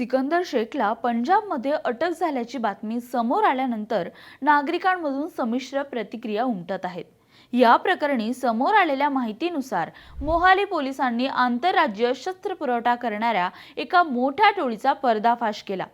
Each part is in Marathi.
सिकंदर शेखला पंजाबमध्ये अटक झाल्याची बातमी समोर आल्यानंतर नागरिकांमधून संमिश्र प्रतिक्रिया उमटत आहेत. या प्रकरणी समोर आलेल्या माहितीनुसार मोहाली पोलिसांनी आंतरराज्य शस्त्र पुरवठा करणाऱ्या एका मोठ्या टोळीचा पर्दाफाश केला.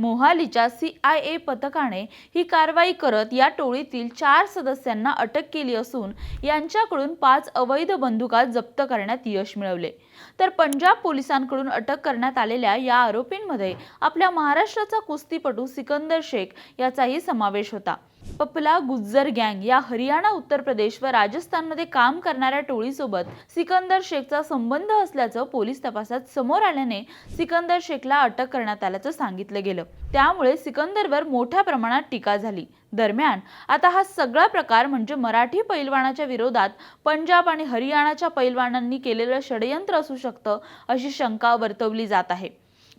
मोहालीच्या सी आय ए पथकाने ही कारवाई करत या टोळीतील चार सदस्यांना अटक केली असून यांच्याकडून पाच अवैध बंदुका जप्त करण्यात यश मिळवले. तर पंजाब पोलिसांकडून अटक करण्यात आलेल्या या आरोपींमध्ये आपल्या महाराष्ट्राचा कुस्तीपटू सिकंदर शेख याचाही समावेश होता. पपला गुज्जर गँग या हरियाणा उत्तर प्रदेश व राजस्थानमध्ये काम करणाऱ्या टोळीसोबत सिकंदर शेखचा संबंध असल्याचं पोलीस तपासात समोर आल्याने सिकंदर शेखला अटक करण्यात आल्याचं सांगितलं गेलं. त्यामुळे सिकंदरवर मोठ्या प्रमाणात टीका झाली. दरम्यान आता हा सगळा प्रकार म्हणजे मराठी पैलवानाच्या विरोधात पंजाब आणि हरियाणाच्या पैलवानांनी केलेलं षडयंत्र असू शकतं अशी शंका वर्तवली जात आहे.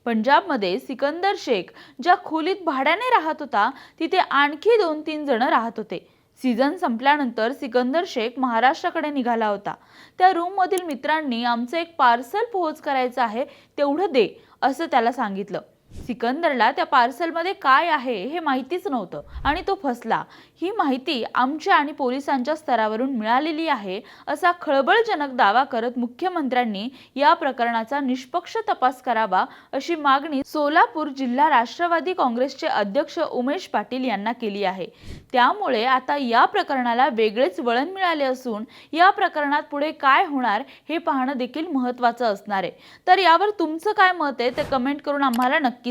पंजाबमध्ये सिकंदर शेख ज्या खोलीत भाड्याने राहत होता तिथे आणखी दोन तीन जण राहत होते. सीझन संपल्यानंतर सिकंदर शेख महाराष्ट्राकडे निघाला होता. त्या रूममधील मित्रांनी आमचं एक पार्सल पोहोच करायचं आहे तेवढं दे असं त्याला सांगितलं. सिकंदरला त्या पार्सलमध्ये काय आहे हे माहितीच नव्हतं आणि तो फसला. ही माहिती आमच्या आणि पोलिसांच्या स्तरावरून मिळालेली आहे असा खळबळजनक दावा करत मुख्यमंत्र्यांनी या प्रकरणाचा निष्पक्ष तपास करावा अशी मागणी सोलापूर जिल्हा राष्ट्रवादी काँग्रेसचे अध्यक्ष उमेश पाटील यांना केली आहे. त्यामुळे आता या प्रकरणाला वेगळेच वळण मिळाले असून या प्रकरणात पुढे काय होणार हे पाहणं देखील महत्त्वाचं असणार आहे. तर यावर तुमचं काय मत आहे ते कमेंट करून आम्हाला नक्की